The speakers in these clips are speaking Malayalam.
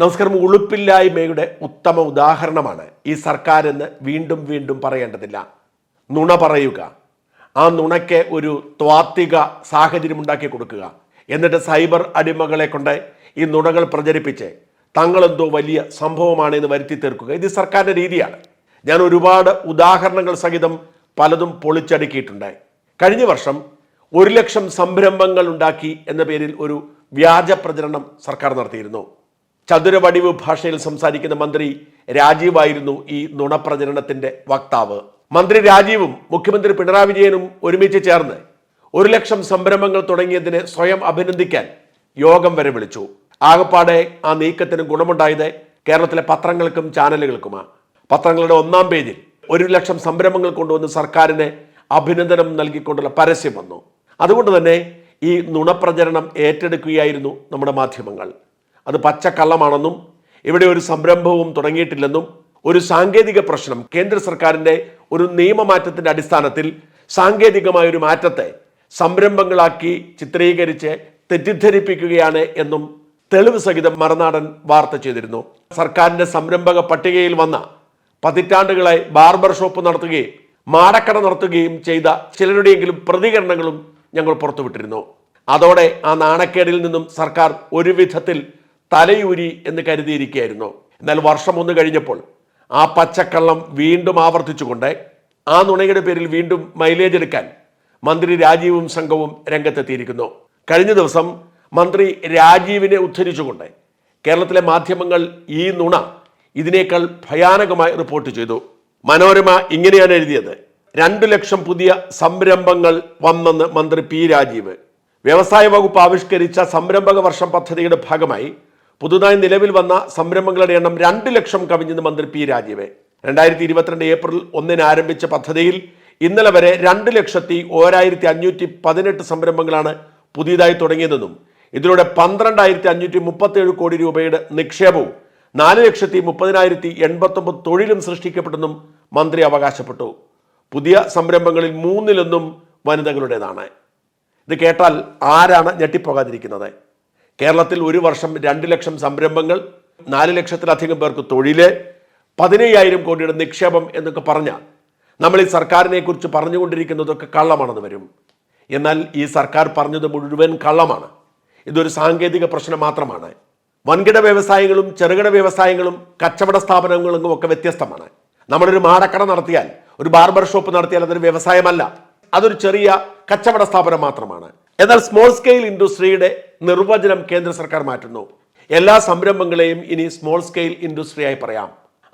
നമസ്കാരം. ഉളുപ്പില്ലായ്മയുടെ ഉത്തമ ഉദാഹരണമാണ് ഈ സർക്കാർ എന്ന് വീണ്ടും വീണ്ടും പറയേണ്ടതില്ല. നുണ പറയുക. ആ നുണയ്ക്ക് ഒരു ത്വാത്വിക സാഹചര്യം ഉണ്ടാക്കി കൊടുക്കുക. എന്നിട്ട് സൈബർ അടിമകളെ കൊണ്ട് ഈ നുണകൾ പ്രചരിപ്പിച്ച് തങ്ങളെന്തോ വലിയ സംഭവമാണ് എന്ന് വരുത്തി തീർക്കുക. ഇത് സർക്കാരിന്റെ രീതിയാണ്. ഞാൻ ഒരുപാട് ഉദാഹരണങ്ങൾ സഹിതം പലതും പൊളിച്ചടുക്കിയിട്ടുണ്ട്. കഴിഞ്ഞ വർഷം ഒരു ലക്ഷം സംരംഭങ്ങൾ ഉണ്ടാക്കി എന്ന പേരിൽ ഒരു വ്യാജ പ്രചരണം സർക്കാർ നടത്തിയിരുന്നു. ചതുരവടിവ് ഭാഷയിൽ സംസാരിക്കുന്ന മന്ത്രി രാജീവായിരുന്നു ഈ നുണപ്രചരണത്തിന്റെ വക്താവ്. മന്ത്രി രാജീവും മുഖ്യമന്ത്രി പിണറായി വിജയനും ഒരുമിച്ച് ചേർന്ന് ഒരു ലക്ഷം സംരംഭങ്ങൾ തുടങ്ങിയതിന് സ്വയം അഭിനന്ദിക്കാൻ യോഗം വരെ വിളിച്ചു. ആകപ്പാടെ ആ നീക്കത്തിന് ഗുണമുണ്ടായത് കേരളത്തിലെ പത്രങ്ങൾക്കും ചാനലുകൾക്കുമാണ് പത്രങ്ങളുടെ ഒന്നാം പേജിൽ ഒരു ലക്ഷം സംരംഭങ്ങൾ കൊണ്ടുവന്ന് സർക്കാരിന് അഭിനന്ദനം നൽകിക്കൊണ്ടുള്ള പരസ്യം വന്നു. അതുകൊണ്ട് തന്നെ ഈ നുണപ്രചരണം ഏറ്റെടുക്കുകയായിരുന്നു നമ്മുടെ മാധ്യമങ്ങൾ. അത് പച്ചക്കള്ളമാണെന്നും ഇവിടെ ഒരു സംരംഭവും തുടങ്ങിയിട്ടില്ലെന്നും ഒരു സാങ്കേതിക പ്രശ്നം കേന്ദ്ര സർക്കാരിന്റെ ഒരു നിയമമാറ്റത്തിന്റെ അടിസ്ഥാനത്തിൽ സാങ്കേതികമായ ഒരു മാറ്റത്തെ സംരംഭങ്ങളാക്കി ചിത്രീകരിച്ച് തെറ്റിദ്ധരിപ്പിക്കുകയാണ് എന്നും തെളിവ് സഹിതം മറുനാടൻ വാർത്ത ചെയ്തിരുന്നു. സർക്കാരിന്റെ സംരംഭക പട്ടികയിൽ വന്ന പതിറ്റാണ്ടുകളെ ബാർബർ ഷോപ്പ് നടത്തുകയും മാടക്കട നടത്തുകയും ചെയ്ത ചിലരുടെയെങ്കിലും പ്രതികരണങ്ങളും ഞങ്ങൾ പുറത്തുവിട്ടിരുന്നു. അതോടെ ആ നാണക്കേടിൽ നിന്നും സർക്കാർ ഒരു വിധത്തിൽ തലയൂരി എന്ന് കരുതിയിരിക്കുകയായിരുന്നു. എന്നാൽ വർഷം ഒന്ന് കഴിഞ്ഞപ്പോൾ ആ പച്ചക്കള്ളം വീണ്ടും ആവർത്തിച്ചുകൊണ്ട് ആ നുണയുടെ പേരിൽ വീണ്ടും മൈലേജ് എടുക്കാൻ മന്ത്രി രാജീവും സംഘവും രംഗത്തെത്തിയിരിക്കുന്നു. കഴിഞ്ഞ ദിവസം മന്ത്രി രാജീവിനെ ഉദ്ധരിച്ചുകൊണ്ട് കേരളത്തിലെ മാധ്യമങ്ങൾ ഈ നുണ ഇതിനേക്കാൾ ഭയാനകമായി റിപ്പോർട്ട് ചെയ്തു. മനോരമ ഇങ്ങനെയാണ് എഴുതിയത്. രണ്ടു ലക്ഷം പുതിയ സംരംഭങ്ങൾ വന്നെന്ന് മന്ത്രി പി രാജീവ്. വ്യവസായ വകുപ്പ് ആവിഷ്കരിച്ച സംരംഭക വർഷം പദ്ധതിയുടെ ഭാഗമായി പുതുതായി നിലവിൽ വന്ന സംരംഭങ്ങളുടെ എണ്ണം രണ്ട് ലക്ഷം കവിഞ്ഞെന്ന് മന്ത്രി പി രാജീവ്. രണ്ടായിരത്തി ഇരുപത്തിരണ്ട് ഏപ്രിൽ ഒന്നിന് ആരംഭിച്ച പദ്ധതിയിൽ ഇന്നലെ വരെ രണ്ട് ലക്ഷത്തി ഓരായിരത്തി അഞ്ഞൂറ്റി പതിനെട്ട് സംരംഭങ്ങളാണ് പുതിയതായി തുടങ്ങിയതെന്നും ഇതിലൂടെ പന്ത്രണ്ടായിരത്തി അഞ്ഞൂറ്റി മുപ്പത്തേഴ് കോടി രൂപയുടെ നിക്ഷേപവും നാല് ലക്ഷത്തി മുപ്പതിനായിരത്തി എൺപത്തൊമ്പത് തൊഴിലും സൃഷ്ടിക്കപ്പെട്ടെന്നും മന്ത്രി അവകാശപ്പെട്ടു. പുതിയ സംരംഭങ്ങളിൽ മൂന്നിലൊന്നും വനിതകളുടേതാണ്. ഇത് കേട്ടാൽ ആരാണ് ഞെട്ടിപ്പോകാതിരിക്കുന്നത്? കേരളത്തിൽ ഒരു വർഷം രണ്ട് ലക്ഷം സംരംഭങ്ങൾ നാല് ലക്ഷത്തിലധികം പേർക്ക് തൊഴിൽ പതിനയ്യായിരം കോടിയുടെ നിക്ഷേപം എന്നൊക്കെ പറഞ്ഞാൽ നമ്മൾ ഈ സർക്കാരിനെ കുറിച്ച് പറഞ്ഞുകൊണ്ടിരിക്കുന്നതൊക്കെ കള്ളമാണെന്ന് വരും. എന്നാൽ ഈ സർക്കാർ പറഞ്ഞത് മുഴുവൻ കള്ളമാണ്. ഇതൊരു സാങ്കേതിക പ്രശ്നം മാത്രമാണ്. വൻകിട വ്യവസായങ്ങളും ചെറുകിട വ്യവസായങ്ങളും കച്ചവട സ്ഥാപനങ്ങളും ഒക്കെ വ്യത്യസ്തമാണ്. നമ്മളൊരു മാടക്കട നടത്തിയാൽ ഒരു ബാർബർ ഷോപ്പ് നടത്തിയാൽ അതൊരു വ്യവസായമല്ല. അതൊരു ചെറിയ കച്ചവട സ്ഥാപനം മാത്രമാണ്. എന്നാൽ സ്മോൾ സ്കെയിൽ ഇൻഡസ്ട്രിയുടെ നിർവചനം കേന്ദ്ര സർക്കാർ മാറ്റുന്നു. എല്ലാ സംരംഭങ്ങളെയും ഇനി സ്മോൾ സ്കെയിൽ ഇൻഡസ്ട്രിയായി പറയാം.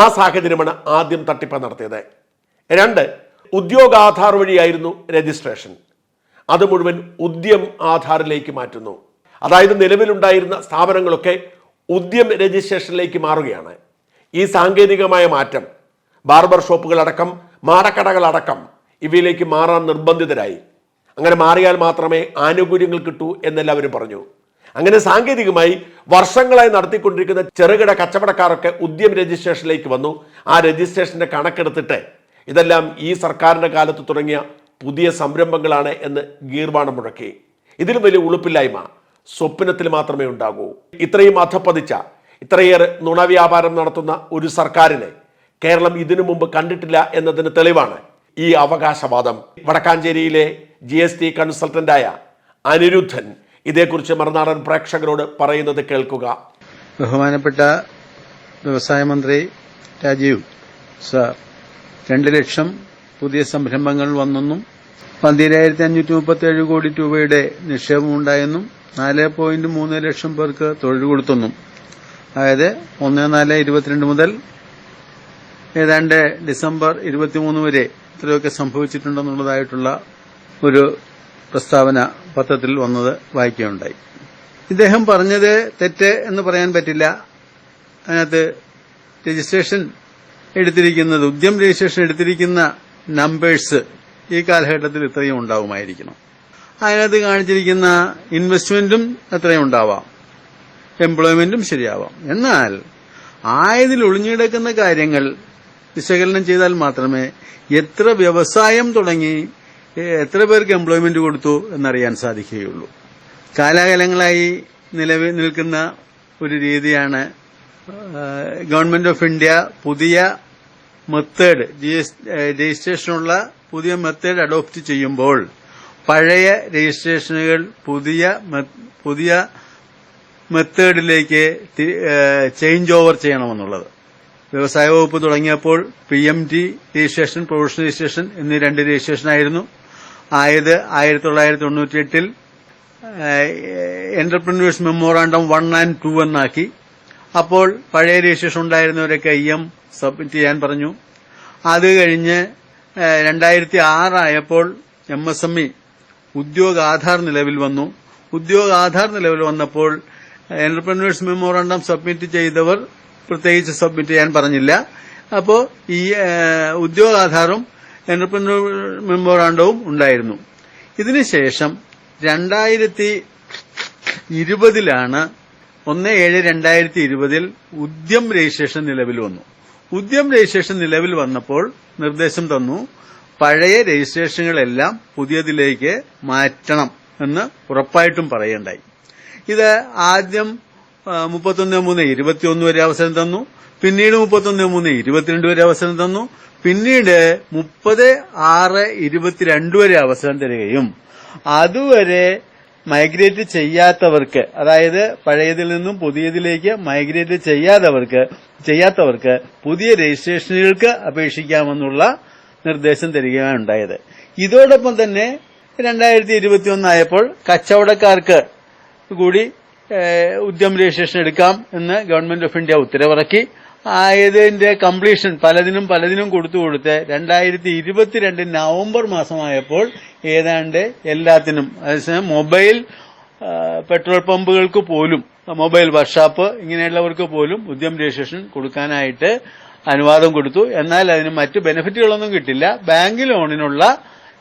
ആ സാഹചര്യമാണ് ആദ്യം തട്ടിപ്പ് നടത്തിയത്. രണ്ട് ഉദ്യോഗാധാർ വഴിയായിരുന്നു രജിസ്ട്രേഷൻ അത് മുഴുവൻ ഉദ്യം ആധാറിലേക്ക് മാറ്റുന്നു. അതായത് നിലവിലുണ്ടായിരുന്ന സ്ഥാപനങ്ങളൊക്കെ ഉദ്യം രജിസ്ട്രേഷനിലേക്ക് മാറുകയാണ്. ഈ സാങ്കേതികമായ മാറ്റം ബാർബർ ഷോപ്പുകളടക്കം മാടക്കടകളടക്കം ഇവയിലേക്ക് മാറാൻ നിർബന്ധിതരായി. അങ്ങനെ മാറിയാൽ മാത്രമേ ആനുകൂല്യങ്ങൾ കിട്ടൂ എന്നെല്ലാവരും പറഞ്ഞു. അങ്ങനെ സാങ്കേതികമായി വർഷങ്ങളായി നടത്തിക്കൊണ്ടിരിക്കുന്ന ചെറുകിട കച്ചവടക്കാരൊക്കെ ഉദ്യം രജിസ്ട്രേഷനിലേക്ക് വന്നു. ആ രജിസ്ട്രേഷന്റെ കണക്കെടുത്തിട്ട് ഇതെല്ലാം ഈ സർക്കാരിന്റെ കാലത്ത് തുടങ്ങിയ പുതിയ സംരംഭങ്ങളാണ് എന്ന് ഗീർവാണം മുഴക്കി. ഇതിലും വലിയ ഉളുപ്പില്ലായ്മ സ്വപ്നത്തിൽ മാത്രമേ ഉണ്ടാകൂ. ഇത്രയും അധപ്പതിച്ച ഇത്രയേറെ നുണവ്യാപാരം നടത്തുന്ന ഒരു സർക്കാരിനെ കേരളം ഇതിനു മുമ്പ് കണ്ടിട്ടില്ല എന്നതിന് തെളിവാണ് ഈ അവകാശവാദം. വടക്കാഞ്ചേരിയിലെ ജി എസ് ടി കൺസൾട്ടന്റായ അനിരുദ്ധൻ ഇതേക്കുറിച്ച് മറുനാടൻ പ്രേക്ഷകരോട് പറയുന്നത് കേൾക്കുക. ബഹുമാനപ്പെട്ട വ്യവസായ മന്ത്രി രാജീവ് സർ രണ്ട് ലക്ഷം പുതിയ സംരംഭങ്ങൾ വന്നെന്നും പന്തിരായിരത്തി അഞ്ഞൂറ്റി മുപ്പത്തിയേഴ് കോടി രൂപയുടെ നിക്ഷേപമുണ്ടായെന്നും നാല് പോയിന്റ് മൂന്ന് ലക്ഷം പേർക്ക് തൊഴിൽ കൊടുത്തെന്നും അതായത് ഒന്ന് നാല് ഇരുപത്തിരണ്ട് മുതൽ ഏതാണ്ട് ഡിസംബർ ഇരുപത്തിമൂന്ന് വരെ ഇത്രയൊക്കെ സംഭവിച്ചിട്ടുണ്ടെന്നുള്ളതായിട്ടുള്ള ഒരു പ്രസ്താവന പത്രത്തിൽ വന്നത് വായിക്കുകയുണ്ടായി. ഇദ്ദേഹം പറഞ്ഞത് തെറ്റ് എന്ന് പറയാൻ പറ്റില്ല. അതിനകത്ത് രജിസ്ട്രേഷൻ എടുത്തിരിക്കുന്നത് ഉദ്യം രജിസ്ട്രേഷൻ എടുത്തിരിക്കുന്ന നമ്പേഴ്സ് ഈ കാലഘട്ടത്തിൽ ഇത്രയും ഉണ്ടാവുമായിരിക്കണം. അതിനകത്ത് കാണിച്ചിരിക്കുന്ന ഇൻവെസ്റ്റ്മെന്റും എത്രയും ഉണ്ടാവാം. എംപ്ലോയ്മെന്റും ശരിയാവാം. എന്നാൽ ആയതിൽ ഒളിഞ്ഞിടക്കുന്ന കാര്യങ്ങൾ വിശകലനം ചെയ്താൽ മാത്രമേ എത്ര വ്യവസായം തുടങ്ങി എത്ര പേർക്ക് എംപ്ലോയ്മെന്റ് കൊടുത്തു എന്നറിയാൻ സാധിക്കുകയുള്ളൂ. കാലാകാലങ്ങളായി നിലവിൽ നിൽക്കുന്ന ഒരു രീതിയാണ് ഗവൺമെന്റ് ഓഫ് ഇന്ത്യ പുതിയ മെത്തേഡ് രജിസ്ട്രേഷനുള്ള പുതിയ മെത്തേഡ് അഡോപ്റ്റ് ചെയ്യുമ്പോൾ പഴയ രജിസ്ട്രേഷനുകൾ പുതിയ പുതിയ മെത്തേഡിലേക്ക് ചേഞ്ച് ഓവർ ചെയ്യണമെന്നുള്ളത്. വ്യവസായ വകുപ്പ് തുടങ്ങിയപ്പോൾ P M T registration professional registration എന്നീ രണ്ട് രജിസ്ട്രേഷൻ ആയിരുന്നു ആയത് ആയിരത്തി തൊള്ളായിരത്തി തൊണ്ണൂറ്റി എട്ടിൽ entrepreneurs memorandum one and two എന്നാക്കി. അപ്പോൾ പഴയ രജിസ്ട്രേഷൻ ഉണ്ടായിരുന്നവരൊക്കെ ഐ എം സബ്മിറ്റ് ചെയ്യാൻ പറഞ്ഞു. അത് കഴിഞ്ഞ് രണ്ടായിരത്തി ആറായപ്പോൾ M S M E Udyog Aadhaar നിലവിൽ വന്നു. ഉദ്യോഗാധാർ നിലവിൽ വന്നപ്പോൾ എന്റർപ്രന്യൂഴ്സ് മെമ്മോറാണ്ടം സബ്മിറ്റ് ചെയ്തവർ പ്രത്യേകിച്ച് സബ്മിറ്റ് ചെയ്യാൻ പറഞ്ഞില്ല. അപ്പോൾ ഈ ഏഹ്, ആധാറും മെമ്മോറാണ്ടവും ഉണ്ടായിരുന്നു. ഇതിനുശേഷം രണ്ടായിരത്തി ഇരുപതിലാണ് ഒന്ന് ഏഴ് രണ്ടായിരത്തി ഇരുപതിൽ ഉദ്യം രജിസ്ട്രേഷൻ നിലവിൽ വന്നു. ഉദ്യം രജിസ്ട്രേഷൻ നിലവിൽ വന്നപ്പോൾ നിർദ്ദേശം തന്നു പഴയ രജിസ്ട്രേഷനുകളെല്ലാം പുതിയതിലേക്ക് മാറ്റണം എന്ന് ഉറപ്പായിട്ടും പറയേണ്ടായി. ഇത് ആദ്യം മുപ്പത്തൊന്ന് മൂന്ന് ഇരുപത്തിയൊന്ന് വരെ അവസരം തന്നു. പിന്നീട് മുപ്പത്തൊന്ന് മൂന്ന് ഇരുപത്തിരണ്ട് വരെ അവസരം തന്നു. പിന്നീട് മുപ്പത് ആറ് ഇരുപത്തിരണ്ട് വരെ അവസരം തരികയും. അതുവരെ മൈഗ്രേറ്റ് ചെയ്യാത്തവർക്ക് അതായത് പഴയതിൽ നിന്നും പുതിയതിലേക്ക് മൈഗ്രേറ്റ് ചെയ്യാത്തവർക്ക് ചെയ്യാത്തവർക്ക് പുതിയ രജിസ്ട്രേഷനുകൾക്ക് അപേക്ഷിക്കാമെന്നുള്ള നിർദ്ദേശം തരികയാണ് ഉണ്ടായത്. ഇതോടൊപ്പം തന്നെ രണ്ടായിരത്തി ഇരുപത്തിയൊന്നായപ്പോൾ കച്ചവടക്കാർക്ക് കൂടി ഉദ്യം രജിസ്ട്രേഷൻ എടുക്കാം എന്ന് ഗവൺമെന്റ് ഓഫ് ഇന്ത്യ ഉത്തരവിറക്കി. ആയതിന്റെ കംപ്ലീഷൻ പലതിനും പലതിനും കൊടുത്തു കൊടുത്ത് രണ്ടായിരത്തി ഇരുപത്തിരണ്ട് നവംബർ മാസമായപ്പോൾ ഏതാണ്ട് എല്ലാത്തിനും അതേസമയം മൊബൈൽ പെട്രോൾ പമ്പുകൾക്ക് പോലും മൊബൈൽ വർക്ക്ഷോപ്പ് ഇങ്ങനെയുള്ളവർക്ക് പോലും ഉദ്യം രജിസ്ട്രേഷൻ കൊടുക്കാനായിട്ട് അനുവാദം കൊടുത്തു. എന്നാൽ അതിന് മറ്റ് ബെനിഫിറ്റുകളൊന്നും കിട്ടില്ല. ബാങ്ക് ലോണിനുള്ള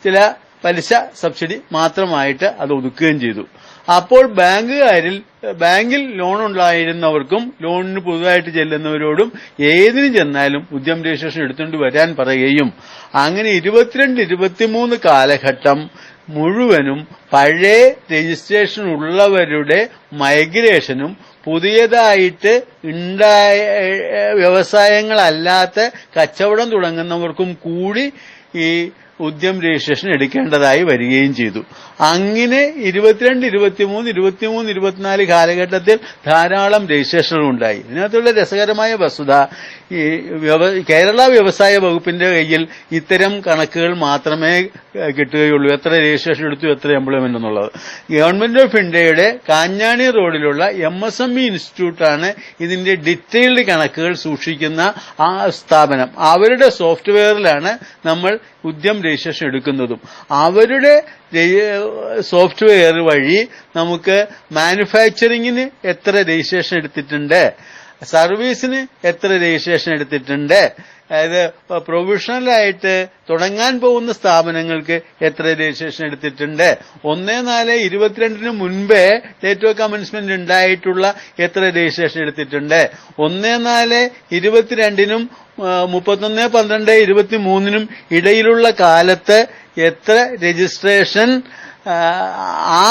ചില പലിശ സബ്സിഡി മാത്രമായിട്ട് അത് ഒതുക്കുകയും ചെയ്തു. അപ്പോൾ ബാങ്കുകാരിൽ ബാങ്കിൽ ലോൺ ഉണ്ടായിരുന്നവർക്കും ലോണിന് പുതുതായിട്ട് ചെല്ലുന്നവരോടും ഏതിനും ചെന്നാലും ഉദ്യം രജിസ്ട്രേഷൻ എടുത്തുകൊണ്ട് വരാൻ പറയുകയും അങ്ങനെ ഇരുപത്തിരണ്ട് ഇരുപത്തിമൂന്ന് കാലഘട്ടം മുഴുവനും പഴയ രജിസ്ട്രേഷൻ ഉള്ളവരുടെ മൈഗ്രേഷനും പുതിയതായിട്ട് ഉണ്ടായ വ്യവസായങ്ങളല്ലാത്ത കച്ചവടം തുടങ്ങുന്നവർക്കും കൂടി ഈ ഉദ്യം രജിസ്ട്രേഷൻ എടുക്കേണ്ടതായി വരികയും ചെയ്തു. അങ്ങനെ ഇരുപത്തിരണ്ട് ഇരുപത്തിമൂന്ന് ഇരുപത്തിമൂന്ന് ഇരുപത്തിനാല് കാലഘട്ടത്തിൽ ധാരാളം രജിസ്ട്രേഷനുകൾ ഉണ്ടായി. ഇതിനകത്തുള്ള രസകരമായ വസ്തുത ഈ കേരള വ്യവസായ വകുപ്പിന്റെ കയ്യിൽ ഇത്തരം കണക്കുകൾ മാത്രമേ കിട്ടുകയുള്ളൂ. എത്ര രജിസ്ട്രേഷൻ എടുത്തു എത്ര എംപ്ലോയ്മെന്റ് എന്നുള്ളത്. ഗവൺമെന്റ് ഓഫ് ഇന്ത്യയുടെ കാഞ്ഞാണി റോഡിലുള്ള എം എസ് എം ഇ ഇൻസ്റ്റിറ്റ്യൂട്ടാണ് ഇതിന്റെ ഡീറ്റെയിൽഡ് കണക്കുകൾ സൂക്ഷിക്കുന്ന ആ സ്ഥാപനം. അവരുടെ സോഫ്റ്റ്വെയറിലാണ് നമ്മൾ ഉദ്യം രജിസ്ട്രേഷൻ എടുക്കുന്നതും. അവരുടെ സോഫ്റ്റ്വെയർ വഴി നമുക്ക് മാനുഫാക്ചറിങ്ങിന് എത്ര രജിസ്ട്രേഷൻ എടുത്തിട്ടുണ്ട്? സർവീസിന് എത്ര രജിസ്ട്രേഷൻ എടുത്തിട്ടുണ്ട്? അതായത് പ്രൊഫഷണലായിട്ട് തുടങ്ങാൻ പോകുന്ന സ്ഥാപനങ്ങൾക്ക് എത്ര രജിസ്ട്രേഷൻ എടുത്തിട്ടുണ്ട്? ഒന്ന് നാല് ഇരുപത്തിരണ്ടിന് മുൻപേ ഡേറ്റ് ഓഫ് കമൻസ്മെന്റ് ഉണ്ടായിട്ടുള്ള എത്ര രജിസ്ട്രേഷൻ എടുത്തിട്ടുണ്ട്? ഒന്ന് നാല് ഇരുപത്തിരണ്ടിനും മുപ്പത്തൊന്ന് പന്ത്രണ്ട് ഇരുപത്തി മൂന്നിനും ഇടയിലുള്ള കാലത്ത് എത്ര രജിസ്ട്രേഷൻ ആ,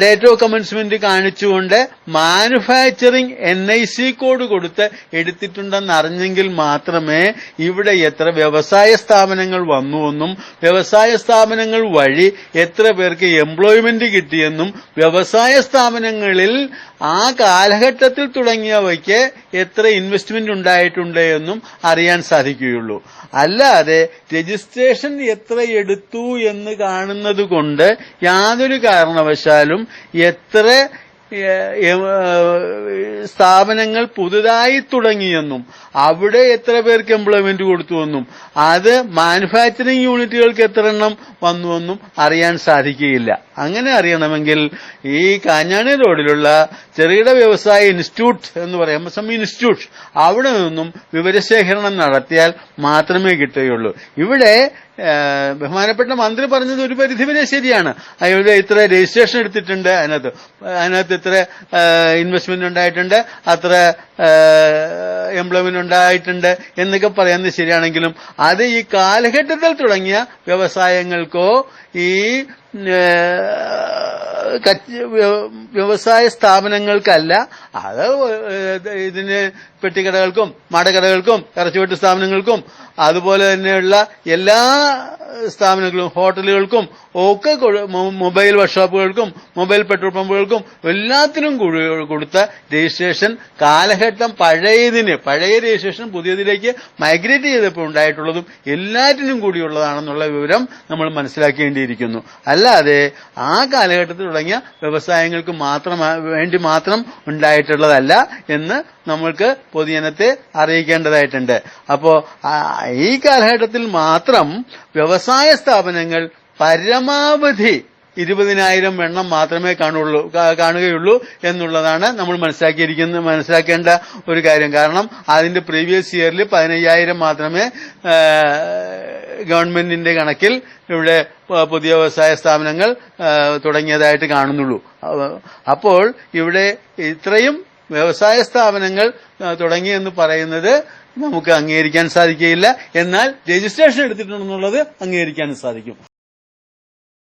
ഡേറ്റ് ഓഫ് കമൻസ്മെന്റ് കാണിച്ചുകൊണ്ട് manufacturing N I C code കൊടുത്ത് എടുത്തിട്ടുണ്ടെന്ന് അറിഞ്ഞെങ്കിൽ മാത്രമേ ഇവിടെ എത്ര വ്യവസായ സ്ഥാപനങ്ങൾ വന്നുവെന്നും വ്യവസായ സ്ഥാപനങ്ങൾ വഴി എത്ര പേർക്ക് എംപ്ലോയ്മെന്റ് കിട്ടിയെന്നും വ്യവസായ സ്ഥാപനങ്ങളിൽ ആ കാലഘട്ടത്തിൽ തുടങ്ങിയവയ്ക്ക് എത്ര ഇൻവെസ്റ്റ്മെന്റ് ഉണ്ടായിട്ടുണ്ട് എന്നും അറിയാൻ സാധിക്കുകയുള്ളൂ. അല്ലാതെ രജിസ്ട്രേഷൻ എത്ര എടുത്തു എന്ന് കാണുന്നത് കൊണ്ട് യാതൊരു കാരണവശാലും എത്ര സ്ഥാപനങ്ങൾ പുതുതായി തുടങ്ങിയെന്നും അവിടെ എത്ര പേർക്ക് എംപ്ലോയ്മെന്റ് കൊടുത്തുവെന്നും അത് മാനുഫാക്ചറിംഗ് യൂണിറ്റുകൾക്ക് എത്ര എണ്ണം വന്നുവെന്നും അറിയാൻ സാധിക്കുകയില്ല. അങ്ങനെ അറിയണമെങ്കിൽ ഈ കാഞ്ഞാണി റോഡിലുള്ള ചെറുകിട വ്യവസായ ഇൻസ്റ്റിറ്റ്യൂട്ട് എന്ന് പറയും എം ഇൻസ്റ്റിറ്റ്യൂട്ട് അവിടെ നിന്നും വിവരശേഖരണം നടത്തിയാൽ മാത്രമേ കിട്ടുകയുള്ളൂ. ഇവിടെ ബഹുമാനപ്പെട്ട മന്ത്രി പറഞ്ഞത് ഒരു പരിധിവരെ ശരിയാണ്. അയാളുടെ ഇത്ര രജിസ്ട്രേഷൻ എടുത്തിട്ടുണ്ട് അതിനകത്ത് അതിനകത്ത് ഇത്ര ഇൻവെസ്റ്റ്മെന്റ് ഉണ്ടായിട്ടുണ്ട് അത്ര എംപ്ലോയ്മെന്റ് ഉണ്ടായിട്ടുണ്ട് എന്നൊക്കെ പറയുന്നത് ശരിയാണെങ്കിലും അത് ഈ കാലഘട്ടത്തിൽ തുടങ്ങിയ വ്യവസായങ്ങൾക്കോ ഈ വ്യവസായ സ്ഥാപനങ്ങൾക്കല്ല അത് ഇതിന് പെട്ടിക്കടകൾക്കും മടക്കടകൾക്കും ഇറച്ചിവെട്ട് സ്ഥാപനങ്ങൾക്കും അതുപോലെ തന്നെയുള്ള എല്ലാ സ്ഥാപനങ്ങളും ഹോട്ടലുകൾക്കും ഒക്കെ മൊബൈൽ വർക്ക്ഷോപ്പുകൾക്കും മൊബൈൽ പെട്രോൾ പമ്പുകൾക്കും എല്ലാത്തിനും കൂടി- കൊടുത്ത രജിസ്ട്രേഷൻ കാലഘട്ടം പഴയതിന് പഴയ രജിസ്ട്രേഷൻ പുതിയതിലേക്ക് മൈഗ്രേറ്റ് ചെയ്തപ്പോൾ ഉണ്ടായിട്ടുള്ളതും എല്ലാറ്റിനും കൂടിയുള്ളതാണെന്നുള്ള വിവരം നമ്മൾ മനസ്സിലാക്കേണ്ടിയിരിക്കുന്നു. അല്ലാതെ ആ കാലഘട്ടത്തിൽ തുടങ്ങിയ വ്യവസായങ്ങൾക്ക് മാത്രം വേണ്ടി മാത്രം ഉണ്ടായിട്ടുള്ളതല്ല എന്ന് നമ്മൾക്ക് പൊതുജനത്തെ അറിയിക്കേണ്ടതായിട്ടുണ്ട്. അപ്പോ ഈ കാലഘട്ടത്തിൽ മാത്രം വ്യവസായ സ്ഥാപനങ്ങൾ പരമാവധി ഇരുപതിനായിരം എണ്ണം മാത്രമേ കാണുള്ളൂ കാണുകയുള്ളൂ എന്നുള്ളതാണ് നമ്മൾ മനസ്സിലാക്കിയിരിക്കുന്ന മനസ്സിലാക്കേണ്ട ഒരു കാര്യം. കാരണം അതിന്റെ പ്രീവിയസ് ഇയറിൽ പതിനയ്യായിരം മാത്രമേ ഗവൺമെന്റിന്റെ കണക്കിൽ ഇവിടെ പുതിയ വ്യവസായ സ്ഥാപനങ്ങൾ തുടങ്ങിയതായിട്ട് കാണുന്നുള്ളൂ. അപ്പോൾ ഇവിടെ ഇത്രയും വ്യവസായ സ്ഥാപനങ്ങൾ തുടങ്ങിയെന്ന് പറയുന്നത് നമുക്ക് അംഗീകരിക്കാൻ സാധിക്കുകയില്ല. എന്നാൽ രജിസ്ട്രേഷൻ എടുത്തിട്ടുണ്ടെന്നുള്ളത് അംഗീകരിക്കാൻ സാധിക്കും.